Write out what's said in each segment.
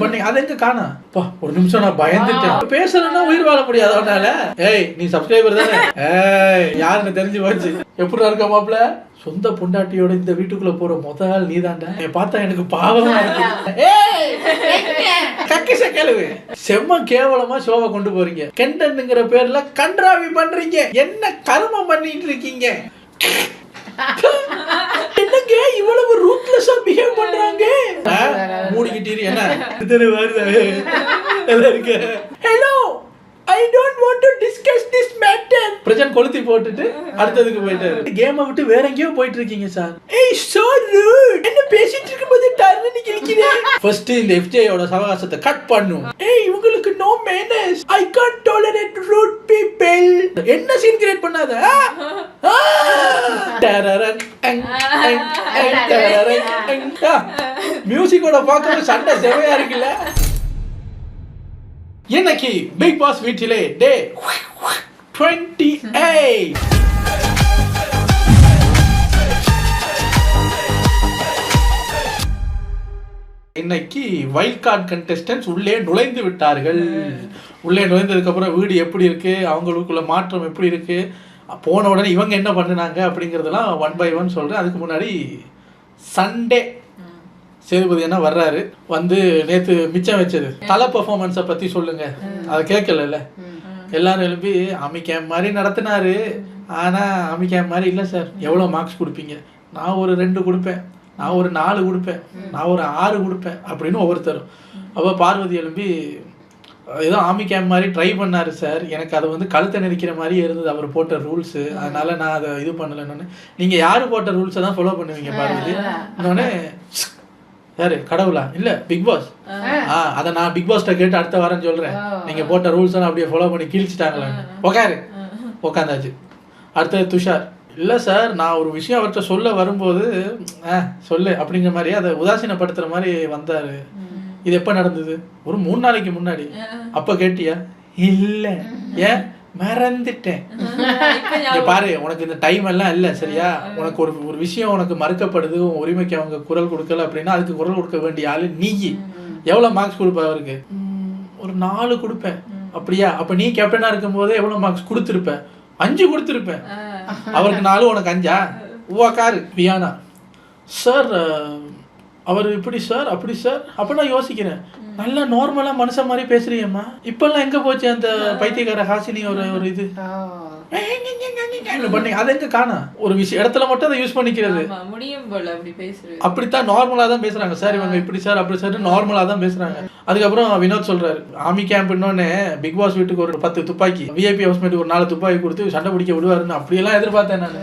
பண்ணி? அதை எங்க காணா பா ஒரு நிமிஷம் நான் பயந்துட்டேன். பேசலன்னா உயிர் வாழ முடியாது அவனால ஏய் நீ சப்ஸ்கிரைபர் தானே? ஏய் யாருன்னு தெரிஞ்சு போச்சு. எப்படி இருக்க மாப்ள சொந்த பொண்டாட்டியோட இந்த வீட்டுக்குள்ள போற முத ஆள் நீதான்டா. என்னை பார்த்தா எனக்கு பாவமா இருக்கு. கேளுவு செம்ம கேவலமா ஷோவை கொண்டு போறீங்க. கெண்டன்ங்கிற பேர்ல கன்றாவி பண்றீங்க. என்ன கருமம் பண்ணிட்டு இருக்கீங்க? என்னங்க? இவ்வளவு ரூட்லெஸ்ஸா பிஹேவ் பண்றாங்க. மூடிக்கிட்டீரு என்ன? இத்தனை வருதா இருக்கு. Hello I don't want to discuss this matter Prajin கொளுத்தி போட்டுட்டு அடுத்ததுக்கு போயிட்டாரு. கேமை விட்டு வேற எங்கேயோ போயிட்டு இருக்கீங்க சார். ஏய் சோ ரூட் என்ன பேசிட்டு இருக்கும்போது டர்னு கிழிக்கிறேன் ஃபர்ஸ்ட் இந்த FJ யோட சவகாசத்தை கட் பண்ணும். ஏய் இவங்களுக்கு no manners I can't tolerate rude people என்ன சீன் கிரியேட் பண்ணாத? மியூசிக்கோட பார்க்கறது சண்டை செவையா இருக்குல்ல? இன்னைக்கு பிக் பாஸ் வீட்டிலே? டே டுவெண்ட்டி எயிட் இன்னைக்கு வைல்ட் கார்டு கண்டெஸ்டன்ஸ் உள்ளே நுழைந்து விட்டார்கள். உள்ளே நுழைந்ததுக்கப்புறம் வீடு எப்படி இருக்குது அவங்களுக்குள்ள மாற்றம் எப்படி இருக்குது போன உடனே இவங்க என்ன பண்ணுனாங்க அப்படிங்கிறதெல்லாம் ஒன் பை ஒன் சொல்றேன். அதுக்கு முன்னாடி சண்டே சேதுபதி என்ன வர்றாரு. வந்து நேத்து மிச்சம் வச்சது. தலை பெர்ஃபார்மன்ஸை பத்தி சொல்லுங்க. அதை கேட்கல எல்லாரும் எழுப்பி அமிக்கேம் மாதிரி நடத்தினாரு. ஆனா அமிக்கேம் மாதிரி இல்லை சார். எவ்வளோ மார்க்ஸ் கொடுப்பீங்க? நான் ஒரு ரெண்டு கொடுப்பேன். நான் ஒரு நாலு கொடுப்பேன். நான் ஒரு ஆறு கொடுப்பேன். அப்படின்னு ஒவ்வொருத்தரும். அப்போ பார்வதி எழும்பி ஏதோ ஆமி கேம் மாதிரி ட்ரை பண்ணாரு சார் எனக்கு அது வந்து கழுத்தை நெரிக்கிற மாதிரியே இருந்தது. அவர் போட்ட ரூல்ஸு அதனால நான் அதை இது பண்ணலைன்னு நீங்க யாரு போட்ட ரூல்ஸை தான் ஃபாலோ பண்ணுவீங்க பார்வதி? இன்னொன்னே யாரு? கடவுளா? இல்ல பிக் பாஸ் ஆ. அதை நான் பிக் பாஸ்ட்ட கேட்டு அடுத்த வாரம் சொல்றேன். நீங்க போட்ட ரூல்ஸ் எல்லாம் அப்படியே ஃபாலோ பண்ணி கிழிச்சிட்டாங்களா? உக்காரு. உக்காந்தாச்சு. அடுத்தது துஷார். இல்ல சார் நான் ஒரு விஷயம் அவர்கிட்ட சொல்ல வரும்போது ஆ சொல்லு அப்படிங்கிற மாதிரி அதை உதாசீனப்படுத்துற மாதிரி வந்தாரு. இது எப்ப நடந்தது? ஒரு மூணு நாளைக்கு முன்னாடி. அப்ப கேட்டியா? இல்ல. ஏன்? மறந்துட்டேன். பாரு உனக்கு இந்த டைம் எல்லாம் இல்ல சரியா? உனக்கு ஒரு ஒரு விஷயம் உனக்கு மறுக்கப்படுது உன் உரிமைக்கு அவங்க குரல் கொடுக்கல அப்படின்னா அதுக்கு குரல் கொடுக்க வேண்டிய ஆளு நீ. எவ்வளவு மார்க்ஸ் கொடுப்ப அவருக்கு? ஒரு நாலு கொடுப்பேன். அப்படியா? அப்ப நீ கேப்டனா இருக்கும் போதே எவ்வளவு மார்க்ஸ் கொடுத்துருப்ப? அஞ்சு கொடுத்துருப்பேன் அவருக்கு நாலு உனக்கு அஞ்சா? உவா காரு வியானா சார் அவர் இப்படி சார் அப்படி சார்? அப்ப நான் யோசிக்கிறேன். நல்லா நார்மலா மனுஷன் மாதிரி பேசுறீங்கம்மா இப்பெல்லாம் எங்க போச்சு அந்த பைத்தியக்கார ஹாசினி ஒரு ஒரு இது? பண்ணி அதை எங்க காணா? ஒரு விஷயம் இடத்துல மட்டும் அதை யூஸ் பண்ணிக்கிறது. ஆமா, முடியும் போல அப்படி பேசுறது. அப்படித்தான் நார்மலா தான் பேசுறாங்க. சார் இவங்க இப்படி சார் அப்படி சார் நார்மலா தான் பேசுறாங்க. அதுக்கப்புறம் வினோத் சொல்றாரு ஆர்மி கேம்ப் இன்னொன்னு பிக் பாஸ் வீட்டுக்கு ஒரு பத்து துப்பாக்கி விஐபி ஹவுஸ்மேட்டுக்கு ஒரு நாலு துப்பாக்கி கொடுத்து சண்டை பிடிக்க விடுவாருன்னு அப்படியெல்லாம் எதிர்பார்த்தேன் நான்.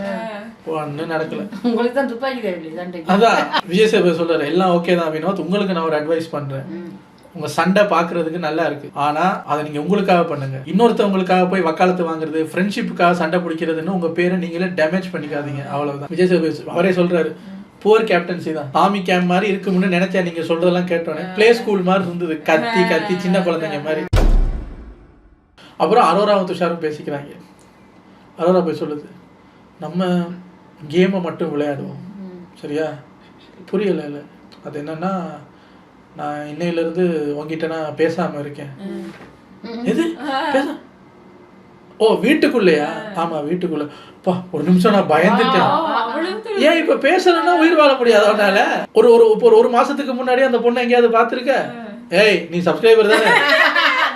ஒன்றும் நடக்கல. உங்களுக்கு தான் துப்பாக்கி சண்டைக்கு அதான் விஜய் சேபர் சொல்றாரு எல்லாம் ஓகே தான் வினோத் உங்களுக்கு நான் ஒரு அட்வைஸ் பண்றேன். உங்க சண்டை பாக்குறதுக்கு நல்லா இருக்கு. ஆனா அதை நீங்க உங்களுக்காக பண்ணுங்க. இன்னொருத்தவங்களுக்காக போய் வக்காலத்து வாங்குறது ஃப்ரெண்ட்ஷிப்புக்காக சண்டை பிடிக்கிறதுன்னு உங்க பேரை நீங்களே டேமேஜ் பண்ணிக்காதீங்க. அவ்வளவுதான். விஜய் சேபர் அவரே சொல்றாரு புவர் கேப்டன்சி தான். டாமி கேம் மாதிரி இருக்கும்னு நினைச்சா நீங்க சொல்றதெல்லாம் கேட்டோன்னே. ப்ளே ஸ்கூல் மாதிரி இருந்தது கத்தி கத்தி சின்ன குழந்தைங்க மாதிரி. அப்புறம் அரோராவும் துஷாரும் பேசிக்கிறாங்க. அரோரா போய் சொல்லுது நம்ம கேமை மட்டும் விளையாடுவோம். சரியா? புரியல இல்லை. அது என்னன்னா நான் இன்னையிலேருந்து உங்ககிட்ட நான் பேசாமல் இருக்கேன். எது? பேச. ஓ வீட்டுக்குள்ளேயா? ஆமா வீட்டுக்குள்ள. பா ஒரு நிமிஷம் நான் பயந்துட்டேன். ஏன் இப்ப பேசலன்னா உயிர் வாழ முடியாது அவனால? ஒரு ஒரு ஒரு ஒரு மாசத்துக்கு முன்னாடி அந்த பொண்ணை எங்கேயாவது பார்த்திருக்க? ஏய் நீ சப்ஸ்கிரைபர் தானே?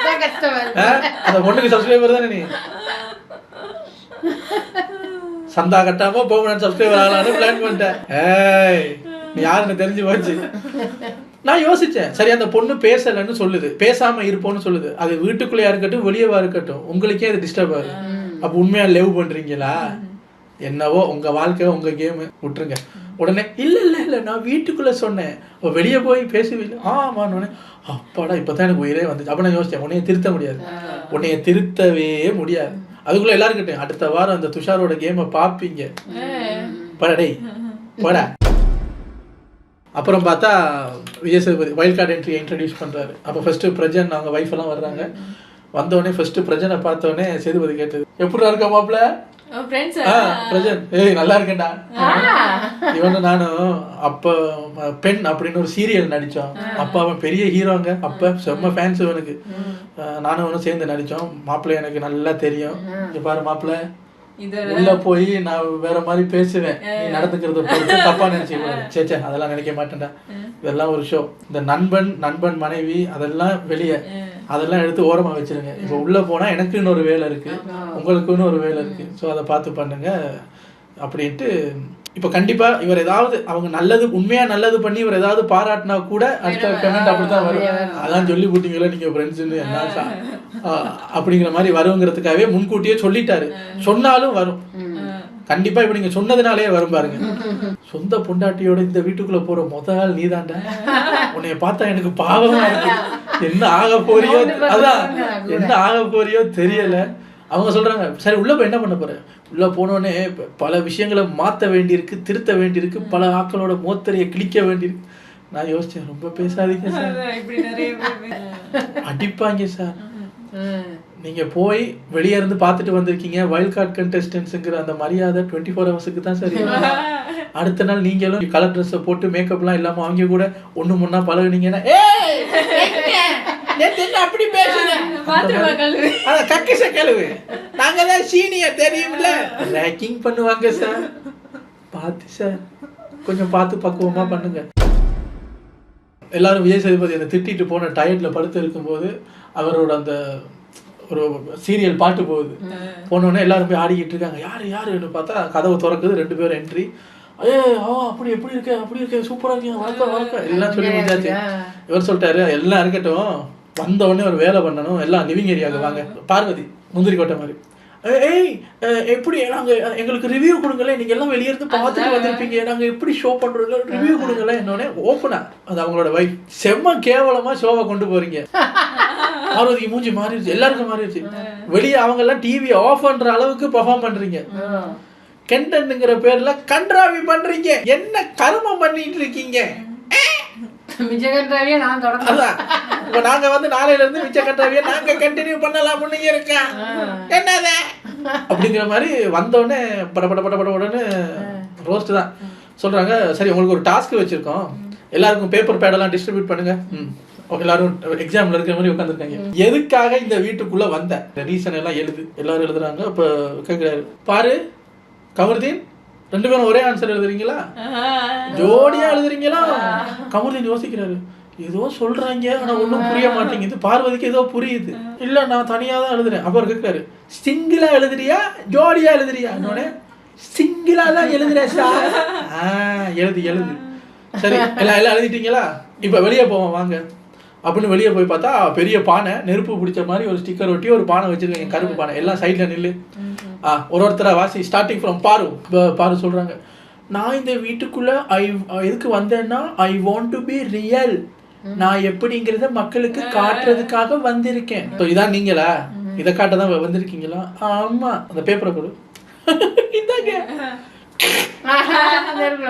அந்த பொண்ணுக்கு சப்ஸ்கிரைபர் தானே நீ? சந்தா கட்டாம பெர்மனன்ட் சப்ஸ்கிரைபர் ஆகலாம்னு பிளான் பண்ணிட்டேன். ஏய் யாருன்னு தெரிஞ்சு போச்சு. நான் யோசிச்சேன். சரி அந்த பொண்ணு பேசலைன்னு சொல்லுது. பேசாம இருப்போம்னு சொல்லுது. அது வீட்டுக்குள்ளேயா இருக்கட்டும் வெளியவா இருக்கட்டும் உங்களுக்கே அது டிஸ்டர்ப் ஆகுது. அப்ப உண்மையா லவ் பண்றீங்களா? என்னவோ உங்க வாழ்க்கை உங்க கேம் விட்டுருங்க. உடனே இல்ல இல்ல இல்ல நான் வீட்டுக்குள்ள சொன்னேன். அவ வெளியே போய் பேசுவீங்க ஆமான்னு. உடனே அப்பாடா இப்பதான் எனக்கு உயிரே வந்துச்சு. அப்ப நான் யோசிச்சேன் உன்னைய திருத்த முடியாது. உன்னைய திருத்தவே முடியாது. அதுக்குள்ள எல்லாரும் அடுத்த வாரம் அந்த துஷாரோட கேமை பார்ப்பீங்க. படடே பட. அப்புறம் பார்த்தா Vijay Sethupathi wild card entry introduce பண்றாரு. அப்போ ஃபர்ஸ்ட் பிரஜன் அவங்க வைஃப் எல்லாம் வர்றாங்க. வந்தோடனே ஃபர்ஸ்ட் பிரஜனை பார்த்தோடனே சேதுபதி கேட்டது எப்படி இருக்க மாப்பிள்ள? ஏய் நல்லா இருக்கேன்டா. இவனு நானும் அப்ப பெண் அப்படின்னு ஒரு சீரியல் நடிச்சோம். அப்ப அவன் பெரிய ஹீரோங்க அப்ப செம்ம ஃபேன்ஸ் இவனுக்கு. நானும் அவனும் சேர்ந்து நடிச்சோம். மாப்பிள்ளை எனக்கு நல்லா தெரியும். பாரு மாப்பிள்ளை. உள்ள போய் நான் வேற மாதிரி பேசுவேன். நீ நடந்துக்கிறத பொறுத்து தப்பா நினைச்சுக்கூடாது சே சே அதெல்லாம் நினைக்க மாட்டேன்டா. இதெல்லாம் ஒரு ஷோ இந்த நண்பன் நண்பன் மனைவி அதெல்லாம் வெளியே. அதெல்லாம் எடுத்து ஓரமா வச்சிருங்க. இப்போ உள்ள போனா எனக்குன்னு ஒரு வேலை இருக்கு. உங்களுக்குன்னு ஒரு வேலை இருக்கு. ஸோ அதை பார்த்து பண்ணுங்க. அப்படின்ட்டு இப்போ கண்டிப்பா இவர் ஏதாவது அவங்க நல்லது உண்மையா நல்லது பண்ணி இவர் ஏதாவது பாராட்டினா கூட அடுத்த கமெண்ட் அப்படித்தான் வரும். அதான் சொல்லி போட்டீங்களா நீங்க ஃப்ரெண்ட்ஸ்னு என்ன அப்படிங்கிற மாதிரி வருங்கிறதுக்காகவே முன்கூட்டியே சொல்லிட்டாரு. சொன்னாலும் வரும். கண்டிப்பா இப்ப நீங்க சொன்னதுனாலே வரும் பாருங்க. சொந்த பொண்டாட்டியோட இந்த வீட்டுக்குள்ள போற முத ஆள் நீதான்டா உன்னைய பார்த்தா எனக்கு பாவமா இருக்கு. என்ன ஆக போறியோ அதான். என்ன ஆக போறியோ தெரியல. அவங்க சொல்றாங்க சரி உள்ள போய் என்ன பண்ண போற? உள்ள போனோடனே பல விஷயங்களை மாத்த வேண்டியிருக்கு திருத்த வேண்டியிருக்கு பல ஆக்களோட மோத்தரையை கிழிக்க வேண்டியிருக்கு. நான் யோசிச்சேன் ரொம்ப பேசாதீங்க சார். அடிப்பாங்க சார். நீங்க போய் வெளியே இருந்து பார்த்துட்டு வந்திருக்கீங்க வைல்ட் கார்டு கண்டெஸ்டன்ஸுங்கிற அந்த மரியாதை டுவெண்ட்டி ஃபோர் ஹவர்ஸுக்கு தான் சரி. அடுத்த நாள் நீங்களும் கலர் ட்ரெஸ்ஸை போட்டு மேக்கப்லாம் இல்லாம அவங்க கூட ஒண்ணு முன்னா பழகுனீங்கன்னா என்ன? என்ன அப்படி பேசுன? பாத்திரமா கழுவு. அத கக்கிச கழுவு. நாங்க தான் சீனியர் தெரியும்ல ரேக்கிங் பண்ணுவாங்க சார் பார்த்து சார் கொஞ்சம் பார்த்து பக்குவமா பண்ணுங்க. எல்லாரும் விஜய் சேதுபதி அந்த திட்டிட்டு போன டயர்ட்ல படுத்து இருக்கும்போது அவரோட அந்த ஒரு சீரியல் பாட்டு போகுது. போனோடனே எல்லாரும் போய் ஆடிக்கிட்டு இருக்காங்க. யாரு யாருன்னு பார்த்தா கதவு திறக்குது ரெண்டு பேரும் என்ட்ரி ஏ ஆ அப்படி எப்படி இருக்க? அப்படி இருக்க? சூப்பரா இருக்கீங்க. வணக்கம் வணக்கம் எல்லாம் சொல்லி முடிஞ்சாச்சு இவர் சொல்லிட்டாரு எல்லாம் இருக்கட்டும். வந்த உடனே ஒரு வேலை பண்ணணும். எல்லாம் லிவிங் ஏரியாவுக்கு வாங்க. பார்வதி முந்திரி கோட்டை மாதிரி. ஏய், எப்படி? நாங்க அஹ், எங்களுக்கு ரிவ்யூ கொடுங்களேன். நீங்க எல்லாம் வெளிய இருந்து பார்த்துட்டு வந்திருப்பீங்க. நாங்க எப்படி ஷோ பண்றோம் ரிவ்யூ கொடுங்களேன் என்னோட ஓப்பனா அது அவங்களோட வைஃப் செம்ம கேவலமா ஷோவை கொண்டு போறீங்க. பார்வதிக்கு மூஞ்சி மாறிடுச்சு. எல்லாருக்கும் மாறிடுச்சு. வெளியே அவங்க எல்லாம் டிவி ஆஃப் பண்ற அளவுக்கு பெர்ஃபார்ம் பண்றீங்க. கெண்டன்ங்கிற பேர்ல கன்றாவி பண்றீங்க. என்ன கருமம் பண்ணிட்டு இருக்கீங்க? மிஜகன்றாவே நான் தொடங்க அதான். இப்ப நாங்க வந்து நாளையில இருந்து மிச்ச கன்றாவிய நாங்க கண்டினியூ பண்ணலாம்னு இருக்கேன் என்னது? அப்படிங்கிற மாதிரி வந்தோடனே பட பட பட பட படன்னு ரோஸ்ட் தான். சொல்றாங்க சரி உங்களுக்கு ஒரு டாஸ்க் வச்சிருக்கோம். எல்லாருக்கும் பேப்பர் பேடெல்லாம் டிஸ்ட்ரிபியூட் பண்ணுங்க. எல்லாரும் எக்ஸாம்ல இருக்கிற மாதிரி உட்காந்துருக்காங்க எதுக்காக இந்த வீட்டுக்குள்ள வந்த? ரீசன் எல்லாம் எழுது. எல்லாரும் எழுதுறாங்க. இப்ப கேக்குறாரு. பாரு கமருதீன் ரெண்டு பேரும் ஒரே ஆன்சர் எழுதுறீங்களா? ஜோடியா எழுதுறீங்களா? கமருதீன் யோசிக்கிறாரு. ஏதோ சொல்றாங்க ஆனா ஒண்ணும் புரிய மாட்டேங்குது. பார்வதிக்கு ஏதோ புரியுது. இல்ல நான் தனியா தான் எழுதுறேன் அப்புறம் கேட்கிறாரு சிங்கிளா எழுதுறியா? ஜோடியா எழுதுறியா? உடனே சிங்கிளா தான் எழுதுறேன் சார் எழுது எழுது. சரி எல்லாம் எல்லாம் எழுதிட்டீங்களா? இப்ப வெளியே போவோம் வாங்க. அப்படின்னு வெளியே போய் பார்த்தா பெரிய பானை நெருப்பு பிடிச்ச மாதிரி ஒரு ஸ்டிக்கர் ஒட்டி ஒரு பானை வச்சிருக்கீங்க. கருப்பு பானை. எல்லாம் சைட்ல நில்லு. ஆ ஒரு ஒருத்தரா வாசி ஸ்டார்டிங் ஃப்ரம் பாரு பாரு சொல்றாங்க. நான் இந்த வீட்டுக்குள்ள ஐ எதுக்கு வந்தேன்னா I want to be real நான் எப்படிங்கிறத மக்களுக்கு காட்டுறதுக்காக வந்திருக்கேன். So, இதான் நீங்களா? இதை காட்ட தான் வந்திருக்கீங்களா? ஆமா. அந்த பேப்பரை கொடு.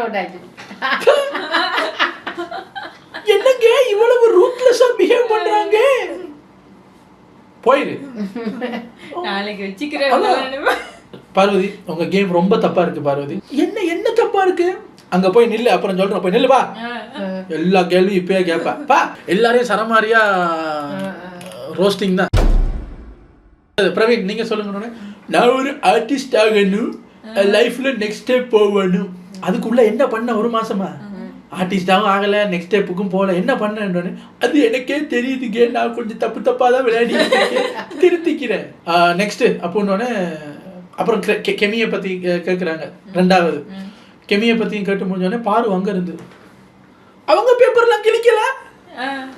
விட்டாச்சு என்னங்க? இவ்வளவு ரூட்லெஸ்ஸா பிஹேவ் பண்றாங்க. போயிரு. நாளைக்கு வச்சுக்கிறேன். பார்வதி உங்க கேம் ரொம்ப தப்பா இருக்கு பார்வதி. என்ன என்ன தப்பா இருக்கு? அங்க போய் நில்லு அப்புறம் சொல்றேன். போய் நில்லு பா எல்லா கேள்வியும் இப்பயே கேட்பா பா எல்லாரையும் சரமாரியா ரோஸ்டிங் தான். பிரவீன் நீங்க சொல்லுங்க. நான் ஒரு ஆர்டிஸ்ட் ஆகணும். லைஃப்ல நெக்ஸ்ட் ஸ்டெப் போகணும். அதுக்குள்ள என்ன பண்ண ஒரு மாசமா? ஆர்டிஸ்டாகவும் ஆகல நெக்ஸ்ட் ஸ்டெப்புக்கும் போகல. என்ன பண்ணேன்னு அது எனக்கே தெரியுதுங்க. நான் கொஞ்சம் தப்பு தப்பா தான் விளையாடி திருத்திக்கிறேன். நெக்ஸ்ட் அப்போன்னொடனே அப்புறம் கெமியை பத்தி கே- கேக்குறாங்க. ரெண்டாவது. கெமியை பத்தியும் கேட்டு முடிஞ்சோடனே பாரு அங்க இருந்து அவங்க பேப்பர்லாம் கிழிக்கல.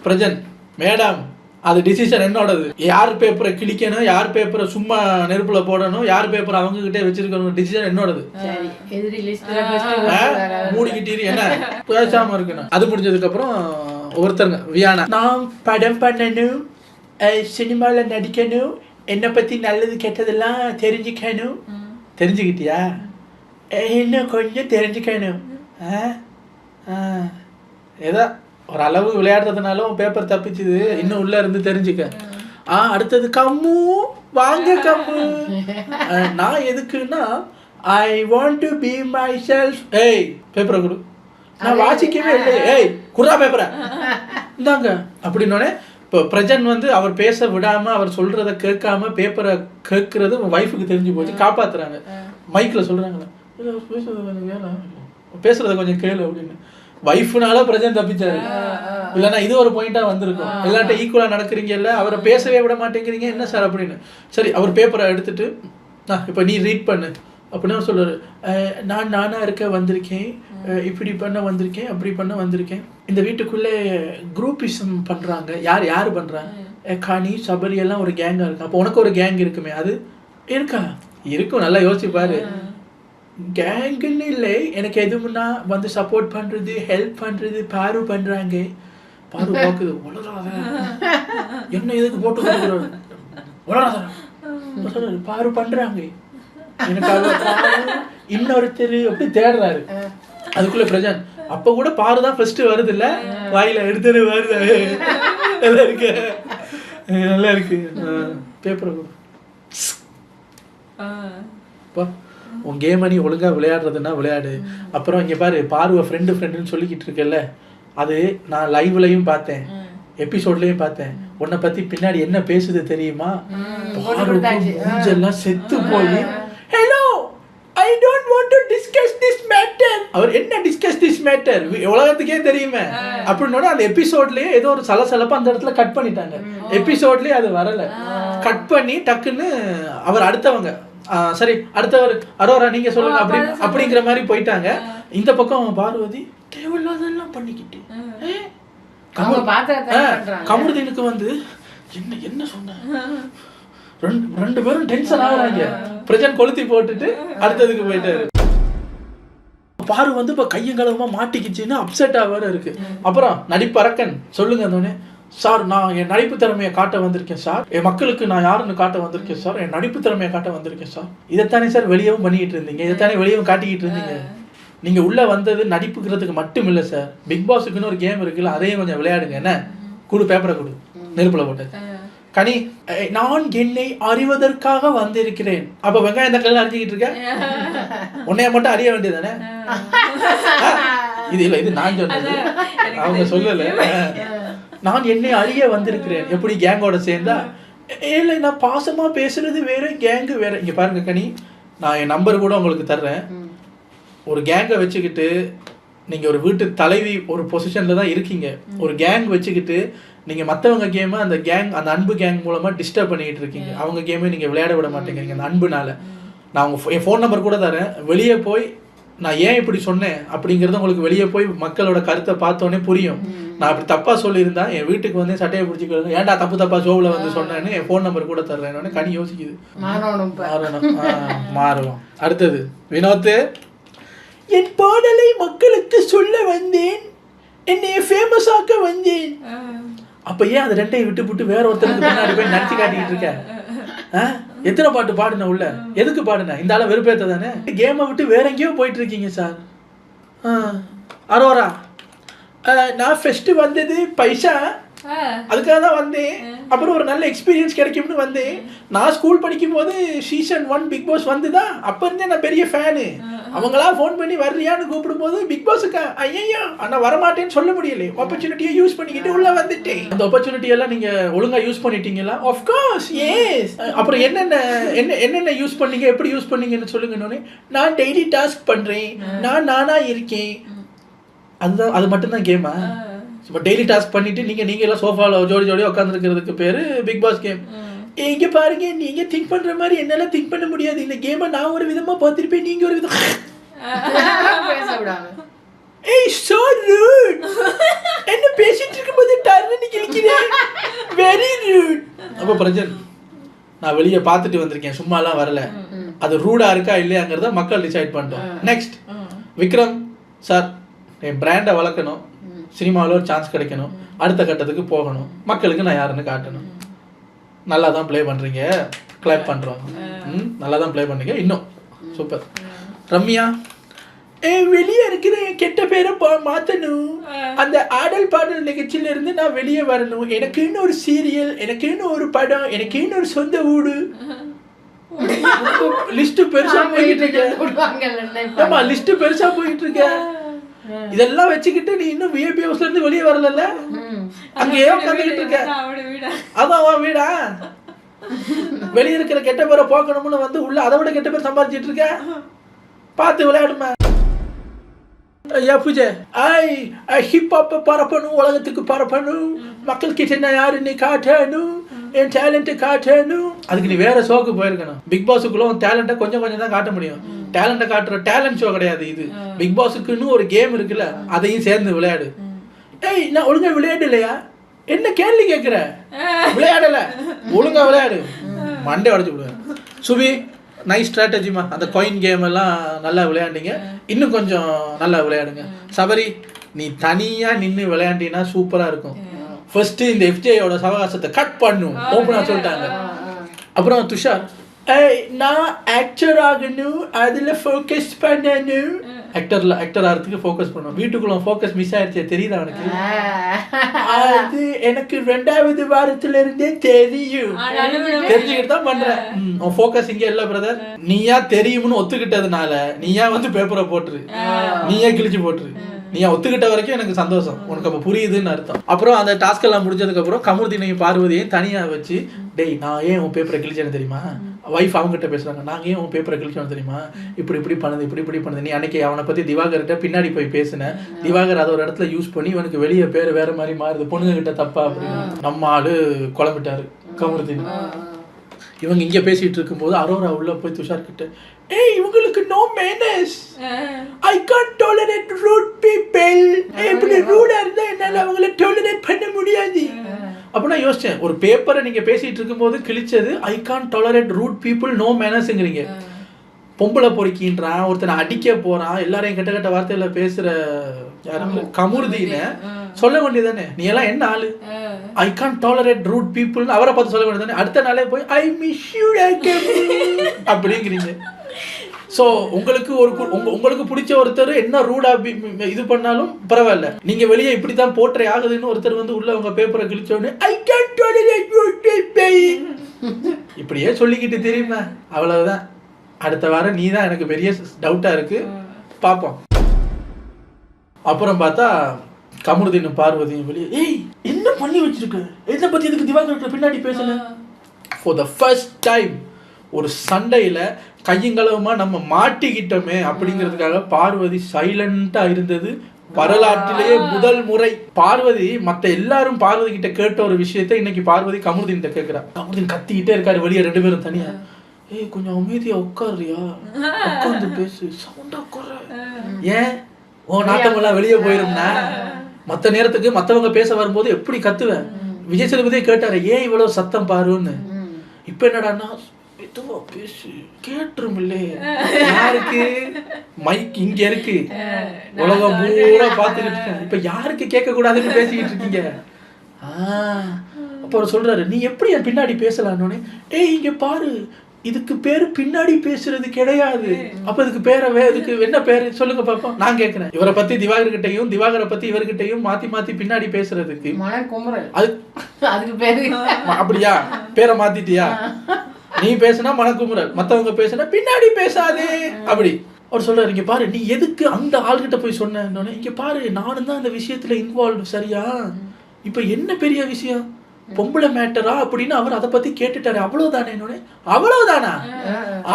பிரஜன் மேடம் அது டிசிஷன் என்னோடது. யார் பேப்பரை கிழிக்கணும் யார் பேப்பரை சும்மா நெருப்புல போடணும் யார் பேப்பரை அவங்க கிட்டே வச்சிருக்கணும் டிசிஷன் என்னோடது? மூடிக்கிட்டீரு என்ன? பேசாம இருக்கணும். அது முடிஞ்சதுக்கு அப்புறம் ஒருத்தருங்க வியானா. நான் படம் பண்ணணும் சினிமால நடிக்கணும் என்னை பத்தி நல்லது கெட்டதெல்லாம் தெரிஞ்சுக்கணும். தெரிஞ்சுக்கிட்டியா? இன்னும் கொஞ்சம் தெரிஞ்சுக்கணும். ஆ? ஆ. ஏதோ ஒரு அளவு விளையாடுறதுனாலும் பேப்பர் தப்பிச்சுது. இன்னும் உள்ள இருந்து தெரிஞ்சுக்க. ஆ அடுத்தது கம்மு. வாங்க கம்மு. நான் எதுக்குன்னா I want to be myself ஏய் பேப்பரை கொடு. நான் வாசிக்கவே இல்லை. ஏய் குர்ரா பேப்பரை இந்தாங்க. அப்படின்னோடனே இப்போ பிரஜன் வந்து அவர் பேச விடாம அவர் சொல்றத கேட்காம பேப்பரை கேட்கறது ஒய்ஃபுக்கு தெரிஞ்சு போச்சு. காப்பாத்துறாங்க. மைக்ல சொல்றாங்களே. "இல்ல, அவர் பேசுறது கொஞ்சம் வேலை பேசுறத கொஞ்சம் கேளு அப்படின்னு. வைஃப்னால பிரஜன் தப்பிச்சாரு. இல்லைன்னா இது ஒரு பாயிண்டா வந்திருக்கும். எல்லார்ட்ட ஈக்குவலா நடக்கிறீங்கல்ல அவரை பேசவே விட மாட்டேங்கிறீங்க என்ன சார் அப்படின்னு? சரி அவர் பேப்பரை எடுத்துட்டு "ஆ, இப்ப நீ ரீட் பண்ணு. அப்படின்னு அவர் சொல்றாரு. "அஹ், நான் நானா இருக்க வந்திருக்கேன். இப்படி பண்ண வந்திருக்கேன் அப்படி பண்ண வந்திருக்கேன். இந்த வீட்டுக்குள்ளே குரூப்பிசம் பண்றாங்க. யார் யார் பண்றாங்க கனி சபரி எல்லாம் ஒரு கேங்கா இருக்கு. அப்போ உனக்கு ஒரு கேங் இருக்குமே. அது இருக்கா? இருக்கும் நல்லா யோசிச்சு பாரு கேங்குன்னு இல்லை. எனக்கு எதுவும்னா வந்து சப்போர்ட் பண்றது ஹெல்ப் பண்றது பாரு பண்றாங்க. பாரு பார்க்குது. உளறாத. என்ன எதுக்கு போட்டு சொல்றாரு பாரு பண்றாங்க. எனக்கு இன்னொருத்தர் அப்படி தேடுறாரு? அதுக்குள்ள பிரஜன் அப்ப கூட பாரு தான் ஃபர்ஸ்ட் வருது இல்ல வாயில எடுத்துட்டு வருது. நல்லா இருக்கு. நல்லா இருக்கு. பேப்பர் பா. உன் கேமை நீ ஒழுங்கா விளையாடுறதுன்னா விளையாடு. அப்புறம் இங்க பாரு பார்வை ஃப்ரெண்டு ஃப்ரெண்டுன்னு சொல்லிக்கிட்டு இருக்கல அது நான் லைவ்லயும் பார்த்தேன். எபிசோட்லயும் பார்த்தேன். உன்னை பத்தி பின்னாடி என்ன பேசுது தெரியுமா? மூஞ்செல்லாம் செத்து போய் hello I don't want to discuss this matter அவர் என்ன டிஸ்கஸ் திஸ் மேட்டர் உலகத்துக்கே தெரியுமே. அப்படின்னோட அந்த எபிசோட்லயே ஏதோ ஒரு சலசலப்பு அந்த இடத்துல கட் பண்ணிட்டாங்க. எபிசோட்லயே அது வரல. கட் பண்ணி டக்குன்னு அவர் அடுத்தவங்க சரி அடுத்தவர் அரோரா நீங்க சொல்லுங்க அப்படி அப்படிங்கிற மாதிரி போயிட்டாங்க. இந்த பக்கம் பார்வதி தேவையில்லாதெல்லாம் பண்ணிக்கிட்டு. கமருதீனுக்கு வந்து என்ன என்ன சொன்ன? ரெண்டு ரெண்டு பேரும் டென்ஷன் ஆகுறாங்க பிரஜன் கொளுத்தி போட்டுட்டு அடுத்ததுக்கு போயிட்டாரு. பாரு வந்து இப்ப கையும் களவுமா மாட்டிக்கிச்சுன்னு அப்செட்டா வேற இருக்கு. அப்புறம் நடிப்பறக்கன் சொல்லுங்க அந்தோடனே சார் நான் என் நடிப்பு திறமையை காட்ட வந்திருக்கேன் சார். என் மக்களுக்கு நான் யாருன்னு காட்ட வந்திருக்கேன் சார். என் நடிப்பு திறமையை காட்ட வந்திருக்கேன் சார். இதைத்தானே சார் வெளியவும் பண்ணிக்கிட்டு இருந்தீங்க? இதைத்தானே வெளியவும் காட்டிக்கிட்டு இருந்தீங்க? நீங்க உள்ள வந்தது நடிப்புக்கிறதுக்கு மட்டும் இல்ல சார் பிக் பாஸுக்குன்னு ஒரு கேம் இருக்குல்ல அதையும் கொஞ்சம் விளையாடுங்க. என்ன? குடு பேப்பரை கொடு. நெருப்புல போட்டு. கனி நான் என்னை அறிவதற்காக வந்திருக்கிறேன். அப்ப வெங்காயம் தக்காளி அறிஞ்சிக்கிட்டு இருக்க? உன்னைய மட்டும் அறிய வேண்டியதானே? இது இல்ல இது நான் சொன்னது அவங்க சொல்லல. நான் என்னை அறிய வந்திருக்கிறேன். எப்படி கேங்கோட சேர்ந்தா? இல்லை நான் பாசமா பேசுறது வேற கேங்கு வேற. இங்க பாருங்க கனி. நான் என் நம்பர் கூட உங்களுக்கு தர்றேன். ஒரு கேங்கை வச்சுக்கிட்டு நீங்க ஒரு வீட்டு தலைவி ஒரு பொசிஷன்ல தான் இருக்கீங்க. ஒரு கேங் வச்சுக்கிட்டு நீங்க மத்தவங்க கேமை அந்த கேங் அந்த அன்பு கேங் மூலமா டிஸ்டர்ப் பண்ணிட்டு இருக்கீங்க. அவங்க கேமை நீங்க விளையாட விட மாட்டேங்கிறீங்க அந்த அன்புனால. நான் உங்க pho- என் ஃபோன் நம்பர் கூட தரேன் வெளியே போய் நான் ஏன் இப்படி சொன்னேன்? அப்படிங்கறது உங்களுக்கு வெளியே போய் மக்களோட கருத்தை பார்த்தோன்னே புரியும். நான் அப்படி தப்பா சொல்லியிருந்தா என் வீட்டுக்கு வந்து சட்டையை பிடிச்சிக்கிறது ஏன்டா தப்பு தப்பா ஷோவில் வந்து சொன்னேன்னு என் ஃபோன் நம்பர் கூட தர்றேன் கனி யோசிக்குது. மாறணும் மாறுவோம். அடுத்தது வினோத் என் பாடலை மக்களுக்கு சொல்ல வந்தேன். என்னை ஃபேமஸ் ஆக்க வந்தேன். அப்ப ஏன் அந்த ரெண்டையும் விட்டு விட்டு வேற ஒருத்தருக்கு பின்னாடி போய் நடிச்சு காட்டிக்கிட்டு இருக்க? எத்தனை பாட்டு பாடுன உள்ள? எதுக்கு பாடுன? இந்த ஆள வெறுப்பேத்த தானே கேமை விட்டு வேற எங்கேயோ போயிட்டு இருக்கீங்க சார். ஆ. அரோரா. நான் ஃபர்ஸ்ட் வந்தது பைசா. அதுக்காக தான் வந்தேன். அப்புறம் ஒரு நல்ல எக்ஸ்பீரியன்ஸ் கிடைக்கும்னு வந்தேன். நான் ஸ்கூல் படிக்கும் போது சீசன் ஒன் பிக் பாஸ் வந்துதா? அப்ப இருந்தே நான் பெரிய ஃபேனு அவங்களா ஃபோன் பண்ணி வர்றியான்னு கூப்பிடும் போது பிக் பாஸுக்கு ஐயோ ஆனா வரமாட்டேன்னு சொல்ல முடியல. ஆப்பர்ச்சுனிட்டியை யூஸ் பண்ணிக்கிட்டு உள்ள வந்துட்டேன். அந்த ஆப்பர்ச்சுனிட்டி எல்லாம் நீங்க ஒழுங்கா யூஸ் பண்ணிட்டீங்களா? ஆஃப் கோர்ஸ் எஸ் அப்புறம் என்னென்ன என்ன என்னென்ன யூஸ் பண்ணீங்க? எப்படி யூஸ் பண்ணீங்கன்னு சொல்லுங்கன்னு நான் டெய்லி டாஸ்க் பண்றேன். நான் நானா இருக்கேன். அதுதான் அது மட்டும்தான் கேமா சும்மா டெய்லி டாஸ்க் பண்ணிட்டு நீங்க நீங்க எல்லாம் சோஃபால ஜோடி ஜோடியா உட்காந்துருக்கிறதுக்கு பேரு பிக் பாஸ் கேம் இங்க பாருங்க நீங்க திங்க் பண்ற மாதிரி என்னால திங்க் பண்ண முடியாது. இந்த கேமை நான் ஒரு விதமா பார்த்திருப்பேன் நீங்க ஒரு விதம். ஏய் so rude. என்ன பேசிட்டு இருக்கும்போது டர்னு கிழிக்கிறேன் வெரி rude. அப்ப பிரஜன் நான் வெளியே பார்த்துட்டு வந்திருக்கேன் சும்மாலாம் வரல. அது ரூடா இருக்கா இல்லையாங்கிறத மக்கள் டிசைட் பண்ணிட்டோம். நெக்ஸ்ட் விக்ரம் சார் என் பிராண்டை வளர்க்கணும். சினிமாவில் ஒரு சான்ஸ் கிடைக்கணும். அடுத்த கட்டத்துக்கு போகணும். மக்களுக்கு நான் யாருன்னு காட்டணும். நல்லா தான் ப்ளே பண்ணுறீங்க கிளாப் பண்ணுறோம் ம் நல்லா தான் ப்ளே பண்ணீங்க. இன்னும். சூப்பர் ரம்யா ஏய் வெளியே இருக்கிற என் கெட்ட பேரை மாத்தணும். அந்த ஆடல் பாடல் நிகழ்ச்சியில இருந்து நான் வெளியே வரணும். எனக்கு இன்னும் ஒரு சீரியல் எனக்கு இன்னும் ஒரு படம் எனக்கு இன்னும் ஒரு சொந்த வீடு. லிஸ்ட் பெருசா போயிட்டு இருக்க. விடுவாங்கல்ல ஆமா லிஸ்ட் பெருசா போயிட்டு இருக்க. இதெல்லாம் வச்சுக்கிட்டு நீ இன்னும் விஐபி ஹவுஸ்ல இருந்து வெளியே வரல அங்கேயே உட்காந்துக்கிட்டு இருக்க. அதான் உன் வீடா? வெளிய இருக்கிற கெட்ட பேரை போக்கணும்னு வந்து உள்ள அதை விட கெட்ட பேர் சம்பாதிச்சிட்டு இருக்க? பார்த்து விளையாடுமா. ஐயா பூஜை. ஐ ஹிப் ஹாப் பரப்பணும் உலகத்துக்கு பரப்பணும். மக்கள் கிட்ட நான் யாருன்னு காட்டணும்? என் டேலண்ட்டை காட்டணும். அதுக்கு நீ வேற ஷோக்கு போயிருக்கணும். பிக் பாஸுக்குள்ள உன் டேலண்ட்டை கொஞ்சம் கொஞ்சம் தான் காட்ட முடியும். டேலண்ட்டை காட்டுற டேலண்ட் ஷோ கிடையாது இது. பிக் பாஸுக்குன்னு ஒரு கேம் இருக்குல்ல அதையும் சேர்ந்து விளையாடு. ஏய் நான் ஒழுங்கா விளையாடலையா என்ன கேள்வி கேட்குற? விளையாடல. ஒழுங்கா விளையாடு. மண்டே உடச்சு விடுவேன். சுபி நைஸ் ஸ்ட்ராட்டஜிமா அந்த காயின் கேம் எல்லாம் நல்லா விளையாண்டீங்க. இன்னும் கொஞ்சம் நல்லா விளையாடுங்க. சபரி நீ தனியா நின்னு விளையாண்டினா சூப்பரா இருக்கும். ஃபர்ஸ்ட் இந்த எஃப்ஜேயோட சவகாசத்தை கட் பண்ணும் ஓப்பனா சொல்லிட்டாங்க. அப்புறம் துஷார் நான் ஆக்டர் ஆகணும் அதுல ஃபோக்கஸ் பண்ணணும். ஆக்டர்ல ஆக்டர் ஆகிறதுக்கு ஃபோக்கஸ் பண்ணணும். வீட்டுக்குள்ள ஃபோக்கஸ் மிஸ் ஆயிடுச்சே தெரியுதா அவனுக்கு அது எனக்கு ரெண்டாவது வாரத்துல இருந்தே தெரியும் தெரிஞ்சுக்கிட்டு தான் பண்றேன். உன் ஃபோக்கஸ் இங்க இல்ல பிரதர் நீயா தெரியும்னு ஒத்துக்கிட்டதுனால நீயா வந்து பேப்பரை போட்டுரு. நீயே கிழிச்சு போட்டுரு. நீயா ஒத்துக்கிட்ட வரைக்கும் எனக்கு சந்தோஷம். உனக்கு அப்ப புரியுதுன்னு அர்த்தம். அப்புறம் அந்த டாஸ்க் எல்லாம் முடிஞ்சதுக்கு அப்புறம் கமருதீனையும் பார்வதியையும் தனியா வச்சு டேய் நான் ஏன் உன் பேப்பரை கிழிச்சேன்னு தெரியுமா? வைஃப் அவங்ககிட்ட பேசுறாங்க. நாங்க ஏன் உன் பேப்பரை கிழிச்சோன்னு தெரியுமா? இப்படி இப்படி பண்ணுது இப்படி இப்படி பண்ணுது. நீ அன்னைக்கு அவனை பத்தி திவாகர்கிட்ட பின்னாடி போய் பேசின. திவாகர் அதை ஒரு இடத்துல யூஸ் பண்ணி இவனுக்கு வெளியே பேர் வேற மாதிரி மாறுது. பொண்ணுங்க கிட்ட தப்பா அப்படின்னு. நம்ம ஆளு குழம்பிட்டாரு. கமருதீன். இவங்க இங்க பேசிட்டு இருக்கும்போது அரோரா உள்ள போய் துஷார் கிட்ட ஏய் இவங்களுக்கு no manners I can't tolerate rude people இப்படி ரூடா இருந்தா என்னால அவங்கள டாலரேட் பண்ண முடியாது. அப்ப நான் யோசிச்சேன் ஒரு பேப்பரை நீங்க பேசிட்டு இருக்கும்போது கிழிச்சது I can't tolerate rude people no மேனஸ்ங்கிறீங்க பொம்பளை பொறுக்கின்றான் ஒருத்தனை அடிக்க போறான் எல்லாரையும் கெட்ட கெட்ட வார்த்தையில பேசுற கமுருதின்னு சொல்ல வேண்டியதானே நீ எல்லாம் என்ன ஆளு? I can't tolerate rude people அவரை பார்த்து சொல்ல வேண்டியதானே அடுத்த நாளே போய் ஐ மிஸ் யூ அப்படிங்கிறீங்க. ஸோ உங்களுக்கு ஒரு உங்களுக்கு பிடிச்ச ஒருத்தர் என்ன ரூடா இது பண்ணாலும் பரவாயில்ல. நீங்க வெளியே இப்படி தான் போற்றே ஆகுதுன்னு ஒருத்தர் வந்து உள்ள உங்க பேப்பரை கிழிச்சோடனே I can tolerate rude people இப்படியே சொல்லிக்கிட்டு தெரியுமா? அவ்வளவுதான். அடுத்த வாரம் நீ தான் எனக்கு பெரிய டவுட்டா இருக்கு. பார்ப்போம் அப்புறம் பார்த்தா கமருதீனும் பார்வதியும் வெளியே ஏய் என்ன பண்ணி வச்சிருக்க? எதை பத்தி எதுக்கு திவாகர் பின்னாடி பேசல? ஃபார் த ஃபர்ஸ்ட் டைம் ஒரு சண்டையில கையங்களவுமா நம்ம மாட்டிக்கிட்டோமே அப்படிங்கிறதுக்காக பார்வதி சைலண்டா இருந்தது. வரலாற்றிலேயே முதல் முறை. பார்வதி மத்த எல்லாரும் பார்வதி கிட்ட கேட்ட ஒரு விஷயத்தை இன்னைக்கு பார்வதி கமருதீன் கிட்ட கேக்குறா. கமருதீன் கத்திக்கிட்டே இருக்காரு வெளியே ரெண்டு பேரும் தனியா. ஏய் கொஞ்சம் அமைதியா உட்காருறியா? உட்கார்ந்து பேசு. சவுண்டா குறை. ஏன்? ஓ நாட்டமெல்லாம் வெளியே போயிருந்தா மத்த நேரத்துக்கு மத்தவங்க பேச வரும்போது எப்படி கத்துவேன்? விஜய் சேதுபதியே கேட்டாரு ஏன் இவ்வளவு சத்தம் பாருன்னு? இப்ப என்னடான்னா மெதுவா பேசு. கேட்டுரும் யாருக்கு? மைக் இங்க இருக்கு. உலகம் பூரா பாத்துக்கிட்டு இருக்கேன் இப்ப யாருக்கு கேட்க கூடாதுன்னு பேசிக்கிட்டு இருக்கீங்க? ஆஹ் அப்ப அவர் சொல்றாரு நீ எப்படி என் பின்னாடி பேசலான்னு? ஏய் இங்க பாரு. இதுக்கு பேரு பின்னாடி பேசுறது கிடையாது. அப்ப இதுக்கு பேரை வே இதுக்கு என்ன பேரு? சொல்லுங்க பாப்போம். நான் கேக்குறேன். இவரை பத்தி திவாகர் கிட்டயும் திவாகரை பத்தி இவர்கிட்டயும் மாத்தி மாத்தி பின்னாடி பேசுறதுக்கு அது அதுக்கு பேரு அப்படியா? பேரை மாத்திட்டியா? நீ பேசுனா மனக்குமுறல் மத்தவங்க பேசுனா பின்னாடி பேசாதே. அப்படி. அவர் சொல்றாரு இங்க பாரு நீ எதுக்கு அந்த ஆள்கிட்ட போய் சொன்ன இங்க பாரு நானும் தான் அந்த விஷயத்துல இன்வால்வ் சரியா? இப்ப என்ன பெரிய விஷயம்? பொம்பளை மேட்டரா அப்படின்னு அவர் அதை பத்தி கேட்டுட்டாரு. அவ்வளவுதானே என்னோட அவ்வளவுதானா?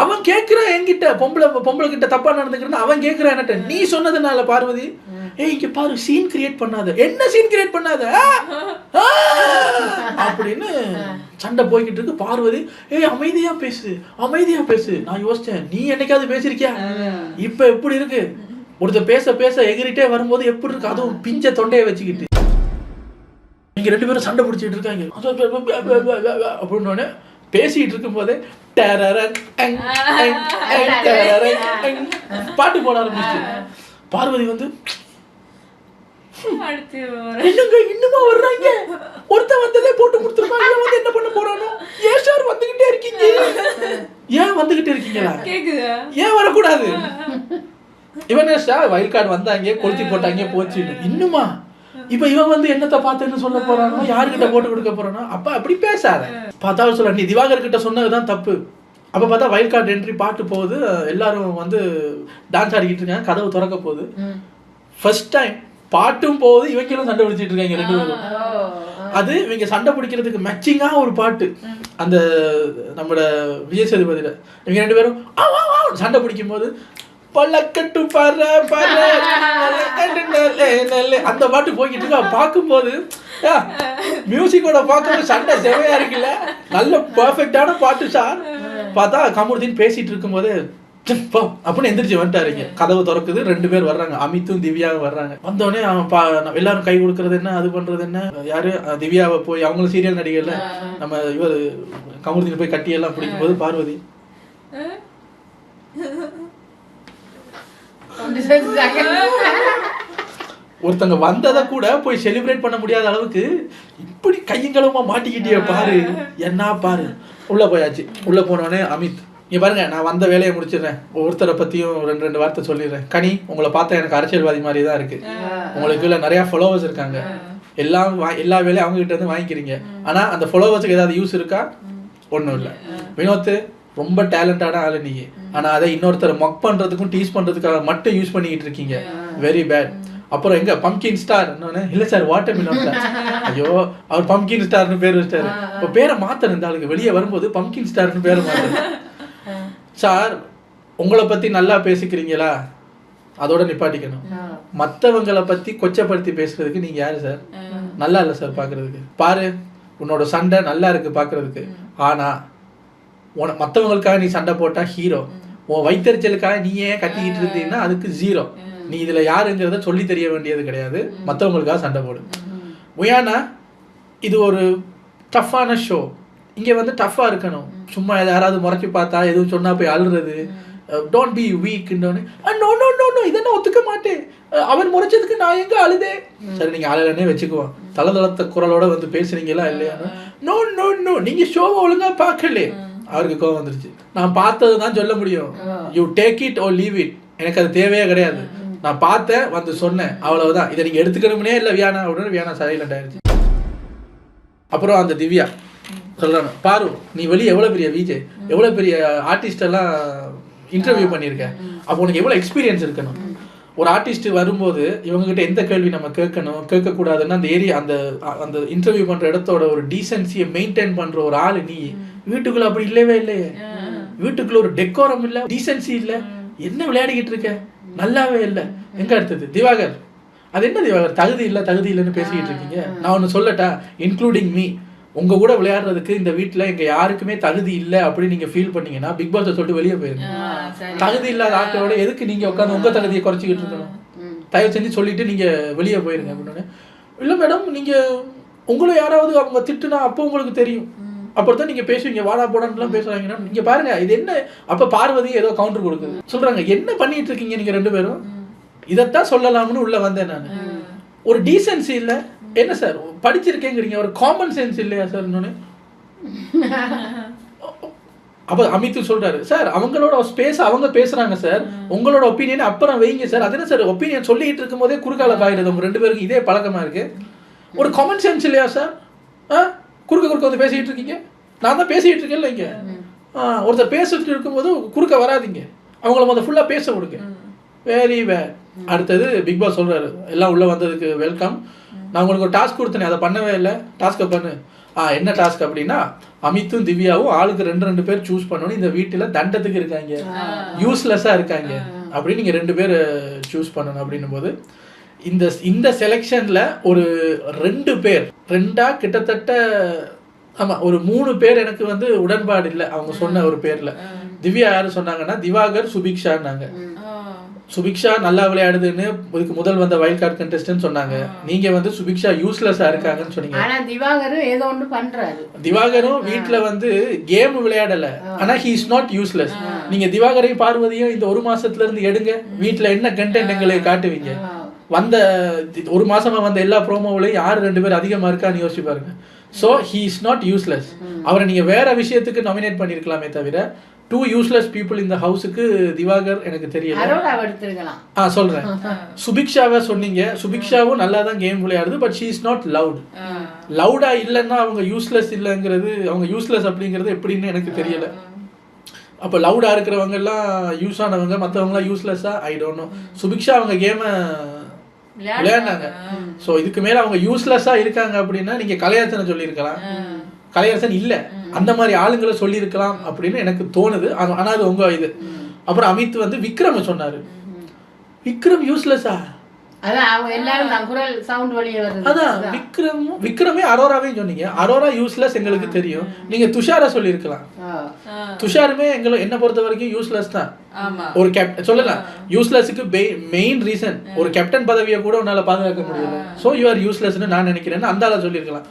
அவன் கேக்குறான் என்கிட்ட பொம்பளை பொம்பளை கிட்ட தப்பா நடந்துக்கிறேன்னு அவன் கேக்குறான் என்கிட்ட நீ சொன்னதுனால பார்வதி ஏய் இங்க பாரு சீன் கிரியேட் பண்ணாத. என்ன சீன் கிரியேட் பண்ணாத! அப்படின்னு சண்டை போய்கிட்டு இருக்கு. பார்வதி ஏய் அமைதியா பேசு அமைதியா பேசு. நான் யோசிச்சேன் நீ என்னைக்காவது பேசிருக்கியா இப்ப எப்படி இருக்கு? ஒருத்தர் பேச பேச எகிரிட்டே வரும்போது எப்படி இருக்கு? அதுவும் பிஞ்ச தொண்டையை வச்சுக்கிட்டு. நீங்க ரெண்டு பேரும் சண்டை பிடிச்சிட்டு இருக்காங்க. அப்படின்னு பேசிட்டு இருக்கும் போதே. பாட்டு போட ஆரம்பிச்சு பார்வதி வந்து என்னங்க இன்னுமா வர்றாங்க? ஒருத்தன் வந்ததே போட்டு கொடுத்துருப்பாங்க. வந்து என்ன பண்ண போறானோ? ஏன் சார் வந்துகிட்டே இருக்கீங்க? ஏன் வந்துகிட்டே இருக்கீங்களா? ஏன் வரக்கூடாது? இவன் பேசா வயல் கார்டு வந்தாங்க கொளுத்தி போட்டாங்க போச்சு இன்னுமா? இப்ப இவன் வந்து என்னத்த பார்த்தேன்னு சொல்ல போறானோ யாருக்கிட்ட போட்டு கொடுக்க போறானோ அப்ப அப்படி பேசாத. பார்த்தா சொல்ல நீ திவாகர் கிட்ட சொன்னதுதான் தப்பு. அப்ப பார்த்தா வயல் கார்டு என்ட்ரி பாட்டு போகுது எல்லாரும் வந்து டான்ஸ் ஆடிக்கிட்டு இருக்காங்க கதவு திறக்க போகுது. ஃபர்ஸ்ட் டைம் பாட்டும் போகுது இவங்களும் சண்டை பிடிச்சிட்டு இருக்காங்க ரெண்டு பேரும். அது இவங்க சண்டை பிடிக்கிறதுக்கு மேட்சிங்கா ஒரு பாட்டு. அந்த நம்மளோட விஜய் சேதுபதியில இவங்க ரெண்டு பேரும் சண்டை பிடிக்கும் போது பல்லக்கட்டு பாரு பாரு அந்த பாட்டு போய்கிட்டு இருக்கா. பார்க்கும்போது மியூசிக்கோட பார்க்கும்போது சண்டை செவையா இருக்குல்ல. நல்ல பர்ஃபெக்டான பாட்டு சார். பார்த்தா கமுருதீன் பேசிட்டு இருக்கும்போது "ச்சம், போ அப்படின்னு எந்திரிச்சு வந்துட்டாருங்க கதவு திறக்குது. ரெண்டு பேர் வர்றாங்க. அமித்தும் திவ்யாவும் வர்றாங்க. வந்தோடனே அவன் எல்லாரும் கை கொடுக்கறது என்ன? அது பண்றது என்ன? யாரு? திவ்யாவை போய் அவங்களும் சீரியல் நடிகர்ல. நம்ம இவர் கமுருதீன் போய் கட்டி எல்லாம் பிடிக்கும் போது பார்வதி. ஒருத்தங்க வந்ததை கூட போய் செலிப்ரேட் பண்ண முடியாத அளவுக்கு இப்படி கையங்களமா மாட்டிக்கிட்டியே பாரு. என்ன பாரு. உள்ள போயாச்சு. உள்ள போனோடனே அமித் இங்க பாருங்க நான் வந்த வேலையை முடிச்சிடுறேன். ஒவ்வொருத்தரை பத்தியும் ரெண்டு ரெண்டு வார்த்தை சொல்லிடுறேன். கனி உங்களை பார்த்தா எனக்கு அரசியல்வாதி மாதிரி தான் இருக்கு. உங்களுக்கு இல்ல நிறைய ஃபாலோவர்ஸ் இருக்காங்க. எல்லாம் வா- எல்லா வேலையும் அவங்க கிட்ட இருந்து வாங்கிக்கிறீங்க. ஆனா அந்த ஃபாலோவர்ஸுக்கு ஏதாவது யூஸ் இருக்கா? ஒண்ணும் இல்ல. வினோத் ரொம்ப டேலண்டான ஆளு நீங்க ஆனா அதை இன்னொருத்தரை மக் பண்றதுக்கும் டீஸ் பண்றதுக்காக மட்டும் யூஸ் பண்ணிக்கிட்டு இருக்கீங்க. வெரி பேட் அப்புறம் எங்க? பம்கின் ஸ்டார் இல்ல சார் வாட்டர் மிலன் ஐயோ அவர் பம்கின் ஸ்டார்னு பேர் வச்சிட்டாரு இப்போ பேரை மாத்தணும் இந்த ஆளுக்கு வெளியே வரும்போது பம்கின் ஸ்டார்னு பேரை மாத்தணும் சார் உங்களை பத்தி நல்லா பேசிக்கிறீங்களா? அதோட நிப்பாட்டிக்கணும். ஆ. மத்தவங்களை பத்தி கொச்சப்படுத்தி பேசுறதுக்கு நீங்க யாரு சார்? நல்லா இல்ல சார் பாக்குறதுக்கு. பாரு உன்னோட சண்டை நல்லா இருக்கு பாக்குறதுக்கு. ஆனா உன மத்தவங்களுக்காக நீ சண்டை போட்டா ஹீரோ உன் வைத்தறிச்சலுக்காக நீ ஏன் கத்திக்கிட்டு இருந்தீங்கன்னா அதுக்கு ஜீரோ நீ இதுல யாருங்கிறத சொல்லி தெரிய வேண்டியது கிடையாது. மத்தவங்களுக்காக சண்டை போடு. முயானா இது ஒரு டஃப்பான ஷோ இங்க வந்து டஃப்பா இருக்கணும். சும்மா யாராவது முறைச்சி பார்த்தா எதுவும் சொன்னா போய் அழுறது. Don't be weak no no no no இதை நான் ஒத்துக்க மாட்டேன். அவர் முறைச்சதுக்கு நான் எங்க அழுதே? சரி நீங்க அழலன்னே வச்சுக்குவோம். தளதளத்த குரலோட வந்து பேசுறீங்களா இல்லையா நோ நோ நோ நீங்க ஷோவை ஒழுங்கா பார்க்கல அவருக்கு கோவம் வந்துருச்சு. நான் பார்த்தது தான் சொல்ல முடியும். You take it or leave it எனக்கு அது தேவையே கிடையாது. நான் பார்த்தேன் வந்து சொன்னேன். அவ்வளவுதான். இதை நீங்க எடுத்துக்கணும்னே இல்லை வியானா அப்படின்னு வியானா சைலண்ட் ஆயிடுச்சு அப்புறம் அந்த திவ்யா சொல்றாங்க பாரு நீ வெளியே எவ்வளவு பெரிய விஜய் எவ்வளவு பெரிய ஆர்டிஸ்ட் எல்லாம் இன்டர்வியூ பண்ணியிருக்க. அப்போ உனக்கு எவ்வளவு எக்ஸ்பீரியன்ஸ் இருக்கணும்? ஒரு ஆர்டிஸ்ட் வரும்போது இவங்க கிட்ட எந்த கேள்வி நம்ம கேட்கணும் கேட்கக்கூடாதுன்னு அந்த ஏரியா அந்த அந்த இன்டர்வியூ பண்ற இடத்தோட ஒரு டீசென்சியை மெயின்டைன் பண்ற ஒரு ஆளு நீ. வீட்டுக்குள்ள அப்படி இல்லவே இல்லையே. வீட்டுக்குள்ள ஒரு டெக்கோரம் இல்ல டீசென்சி இல்ல. என்ன விளையாடிக்கிட்டு இருக்க? நல்லாவே இல்ல. எங்க அடுத்தது? திவாகர். அது என்ன திவாகர்? தகுதி இல்ல தகுதி இல்லைன்னு பேசிக்கிட்டு இருக்கீங்க. நான் ஒன்னு சொல்லட்டா? இன்க்ளூடிங் மீ உங்க கூட விளையாடுறதுக்கு இந்த வீட்ல எங்க யாருக்குமே தகுதி இல்ல அப்படின்னு நீங்க ஃபீல் பண்ணீங்கன்னா பிக் பாஸ் சொல்லிட்டு வெளியே போயிருங்க. தகுதி இல்லாத ஆட்களோட எதுக்கு நீங்க உட்காந்து உங்க தகுதியை குறைச்சிக்கிட்டு இருக்கணும்? தயவு செஞ்சு சொல்லிட்டு நீங்க வெளியே போயிருங்க அப்படின்னு. இல்ல மேடம் நீங்க உங்களை யாராவது அவங்க திட்டுனா அப்போ உங்களுக்கு தெரியும். அப்படித்தான் நீங்க பேசுவீங்க வாடா போடான்லாம் பேசுறாங்கன்னா நீங்க பாருங்க இது என்ன? அப்ப பார்வதி ஏதோ கவுண்டர் கொடுக்குது. சொல்றாங்க என்ன பண்ணிட்டு இருக்கீங்க நீங்க ரெண்டு பேரும்? இதைத்தான் சொல்லலாம்னு உள்ள வந்தேன் நான். ஒரு டீசென்சி இல்ல. என்ன சார் படிச்சிருக்கேங்கிறீங்க ஒரு காமன் சென்ஸ் இல்லையா சார் இன்னொன்னு? அப்ப அமித் சொல்றாரு சார் அவங்களோட ஸ்பேஸ் அவங்க பேசுறாங்க சார். உங்களோட ஒப்பீனியன் அப்புறம் வைங்க சார். அது என்ன சார் ஒப்பீனியன் சொல்லிட்டு இருக்கும் போதே குறுக்கால பாயிடுது உங்க ரெண்டு பேருக்கும் இதே பழக்கமா இருக்கு. ஒரு காமன் சென்ஸ் இல்லையா சார்? ஆ? குறுக்க குறுக்க வந்து பேசிட்டு இருக்கீங்க? நான் தான் பேசிட்டு இருக்கேன்ல இங்க. ஒருத்தர் பேசிட்டு இருக்கும்போது குறுக்க வராதீங்க. அவங்கள முதல்ல ஃபுல்லா பேச விடுங்க. வெரி பேட் அடுத்தது பிக் பாஸ் சொல்றாரு. எல்லாம் உள்ள வந்ததுக்கு வெல்கம் நான் உங்களுக்கு ஒரு டாஸ்க் கொடுத்தேனே அதை பண்ணவே இல்லை. டாஸ்க்கை பண்ணு. ஆ என்ன டாஸ்க் அப்படின்னா அமித்தும் திவ்யாவும் ஆளுக்கு ரெண்டு ரெண்டு பேர் சூஸ் பண்ணணும் இந்த வீட்டுல தண்டத்துக்கு இருக்காங்க. யூஸ்லெஸ்ஸா இருக்காங்க. அப்படின்னு நீங்க ரெண்டு பேர் சூஸ் பண்ணணும் அப்படின்னும் போது இந்த இந்த செலெக்ஷன்ல ஒரு ரெண்டு பேர். ரெண்டா கிட்டத்தட்ட ஆமா ஒரு மூணு பேர் எனக்கு வந்து உடன்பாடு இல்லை. அவங்க சொன்ன ஒரு பேர்ல. திவ்யா யாரு சொன்னாங்கன்னா திவாகர் சுபிக்ஷான்னாங்க. சுபிக்ஷா நல்லா விளையாடுதுன்னு இதுக்கு முதல் வந்த வைல்ட் கார்டு கண்டெஸ்ட்னு சொன்னாங்க. நீங்க வந்து சுபிக்ஷா யூஸ்லெஸ்ஸா இருக்காங்கன்னு சொன்னீங்க. ஆனா திவாகரும் ஏதோ ஒண்ணு பண்றாரு. திவாகரும் வீட்ல வந்து கேம் விளையாடல. ஆனா ஹி இஸ் நாட் யூஸ்லெஸ் நீங்க திவாகரையும் பார்வதியும் இந்த ஒரு மாசத்துல இருந்து எடுங்க வீட்ல என்ன கண்டென்ட் எங்களுக்கு காட்டுவீங்க? வந்த ஒரு மாசமா வந்த எல்லா ப்ரோமோவிலையும் யார் ரெண்டு பேர் அதிகமா இருக்கான்னு யோசிச்சு பாருங்க. So he is not useless அவரை நீங்க வேற விஷயத்துக்கு நாமினேட் பண்ணியிருக்கலாமே தவிர டூ யூஸ்லெஸ் பீப்புள் இந்த ஹவுஸுக்கு திவாகர் எனக்கு தெரியல. ஆ சொல்றேன். சுபிக்ஷாவை சொன்னீங்க. சுபிக்ஷாவும் நல்லா தான் கேம் விளையாடுது but she is not loud லவுடா இல்லைன்னா அவங்க யூஸ்லெஸ் இல்லைங்கிறது அவங்க யூஸ்லெஸ் அப்படிங்கிறது எப்படின்னு எனக்கு தெரியல. அப்போ லவுடா இருக்கிறவங்க எல்லாம் யூஸ் ஆனவங்க மற்றவங்களாம் யூஸ்லெஸ்ஸா ஐ டோன்ட் நோ சுபிக்ஷா அவங்க கேமை விளையாடினாங்க ஸோ இதுக்கு மேல அவங்க யூஸ்லெஸ்ஸா இருக்காங்க அப்படின்னா நீங்க கலையரசனை சொல்லியிருக்கலாம். கலையரசன் இல்ல. அந்த மாதிரி ஆளுங்களை சொல்லியிருக்கலாம் அப்படின்னு எனக்கு தோணுது. ஆனா ஆனா அது உங்க இது. அப்புறம் அமித் வந்து விக்ரம் சொன்னாரு. விக்ரம் யூஸ்லெஸ்ஸா அதான் அவங்க எல்லாரும் தான் குரல் சவுண்ட் வெளியே வருது. அதான் விக்ரம் விக்ரமே அரோராவையும் சொன்னீங்க. அரோரா யூஸ்லெஸ் எங்களுக்கு தெரியும். நீங்க துஷாரா சொல்லியிருக்கலாம். துஷாருமே எங்களை என்ன பொறுத்த வரைக்கும் யூஸ்லெஸ் தான். ஆமா. ஒரு கேப்டன் சொல்லலாம். யூஸ்லெஸ்க்கு மெயின் ரீசன் ஒரு கேப்டன் பதவியை கூட உன்னால பாதுகாக்க முடியல. ஸோ யூ ஆர் யூஸ்லெஸ்னு நான் நினைக்கிறேன்னு அந்த ஆளை சொல்லியிருக்கலாம்.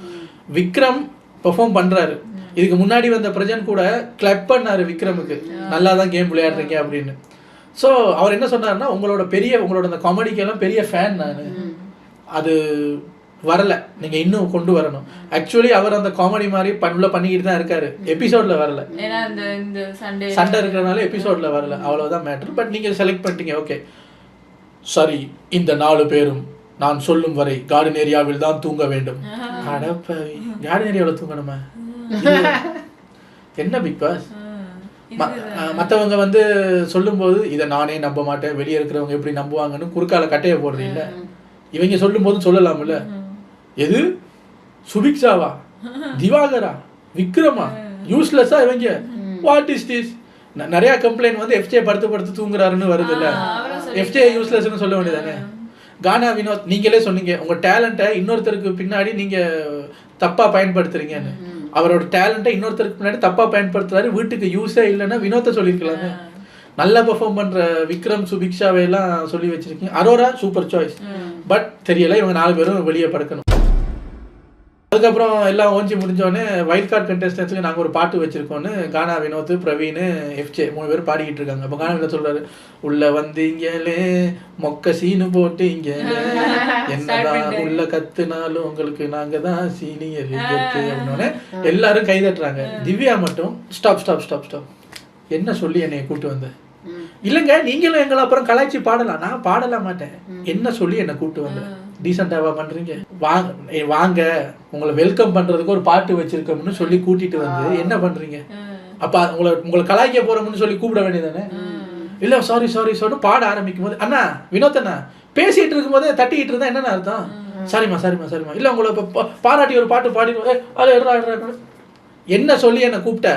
விக்ரம் பெர்ஃபார்ம் பண்றாரு. இதுக்கு முன்னாடி வந்த பிரஜன் கூட கிளப் பண்ணாரு விக்ரமுக்கு. நல்லா தான் கேம் விளையாடுறீங்க அப்படின்னு. ஸோ அவர் என்ன சொன்னாருன்னா உங்களோட பெரிய உங்களோட அந்த காமெடிக்கெல்லாம் பெரிய ஃபேன் நான். அது வரல. நீங்க இன்னும் கொண்டு வரணும். ஆக்சுவலி அவர் அந்த காமெடி மாதிரி பண்ணுல பண்ணிக்கிட்டு தான் இருக்காரு. எபிசோட்ல வரல. சண்டே இருக்கிறனால எபிசோட்ல வரல. அவ்வளவுதான் மேட்ரு பட் நீங்க செலக்ட் பண்ணிட்டீங்க. ஓகே சரி இந்த நாலு பேரும் நான் சொல்லும் வரை கார்டன் ஏரியாவில் தான் தூங்க வேண்டும். அடப்பாவி. கார்டன் ஏரியாவில் தூங்கணுமா. என்ன பிக் பாஸ் மற்றவங்க வந்து சொல்லும்போது இதை நானே நம்ப மாட்டேன். வெளியே இருக்கிறவங்க எப்படி நம்புவாங்கன்னு குறுக்கால கட்டைய போடுறீங்க இவங்க சொல்லும்போது சொல்லலாம்ல. எது? சுபிக்ஷாவா? திவாகரா? விக்ரமா? யூஸ்லெஸ்ஸா இவங்க? வாட் இஸ் திஸ் நிறைய கம்ப்ளைண்ட் வந்து எஃப்ஜே படுத்து படுத்து தூங்குறாருன்னு வருது இல்ல. எஃப்ஜே யூஸ்லெஸ்னு சொல்ல வேண்டியதானே? கானா வினோத் நீங்களே சொன்னீங்க உங்க டேலண்ட்டை இன்னொருத்தருக்கு பின்னாடி நீங்க தப்பா பயன்படுத்துறீங்கன்னு. அவரோட டேலண்ட்டை இன்னொருத்தருக்கு பின்னாடி தப்பா பயன்படுத்துறாரு வீட்டுக்கு யூஸே இல்லைன்னா வினோத்தை சொல்லியிருக்கலாமே. நல்லா பெர்ஃபார்ம் பண்ற விக்ரம் சுபிக்ஷாவை எல்லாம் சொல்லி வச்சிருக்கீங்க. அரோரா சூப்பர் சாய்ஸ் பட் தெரியல இவங்க நாலு பேரும் வெளியே படுக்கணும் அதுக்கப்புறம் எல்லாம் ஓஞ்சி முடிஞ்சோடனே வைல்ட் கார்டு கண்டெஸ்டன்ஸுக்கு நாங்கள் ஒரு பாட்டு வச்சிருக்கோன்னு கானா வினோத் பிரவீன் எஃப்ஜே மூணு பேர் பாடிக்கிட்டு இருக்காங்க. அப்போ கானா வினோத் சொல்றாரு உள்ள வந்தீங்களே மொக்க சீனு போட்டீங்க என்னதான் உள்ள கத்துனாலும் உங்களுக்கு நாங்க தான் சீனியர் அப்படின்னோடனே எல்லாரும் கை தட்டுறாங்க திவ்யா மட்டும் ஸ்டாப் ஸ்டாப் ஸ்டாப் ஸ்டாப். என்ன சொல்லி என்னை கூட்டு வந்த? இல்லைங்க நீங்களும் எங்களை அப்புறம் கலாய்ச்சி பாடலாம். நான் பாடல மாட்டேன். என்ன சொல்லி என்னை கூட்டு வந்த? டீசெண்டாவா பண்றீங்க? வாங்க வாங்க. உங்களை வெல்கம் பண்றதுக்கு ஒரு பாட்டு வச்சிருக்கோம்னு சொல்லி கூட்டிட்டு வந்து என்ன பண்றீங்க? அப்ப உங்களை உங்களை கலாய்க்க போறோம்னு சொல்லி கூப்பிட வேண்டியதானே இல்ல சாரி சாரி சாரி பாட ஆரம்பிக்கும் போது அண்ணா வினோத் அண்ணா பேசிட்டு இருக்கும்போதே தட்டிக்கிட்டு இருந்தா என்னென்ன அர்த்தம்? சரிம்மா சரிம்மா சரிம்மா. இல்ல உங்களை இப்ப பாராட்டி ஒரு பாட்டு பாடி ஏய், அது. என்ன சொல்லி என்னை கூப்பிட்ட.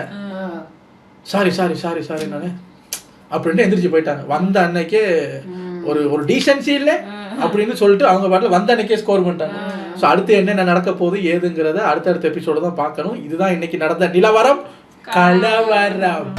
சாரி சாரி சாரி சாரி நானே. அப்படின்னு எந்திரிச்சு போயிட்டாங்க. வந்த அன்னைக்கே ஒரு ஒரு டீசென்சி இல்லை அப்படின்னு சொல்லிட்டு அவங்க பாட்டில் வந்த அன்னைக்கே ஸ்கோர் பண்ணிட்டாங்க. ஸோ அடுத்து என்னென்ன நடக்க போகுது ஏதுங்கிறத அடுத்தடுத்த எபிசோட தான் பார்க்கணும். இதுதான் இன்னைக்கு நடந்த நிலவரம். கலவரம்.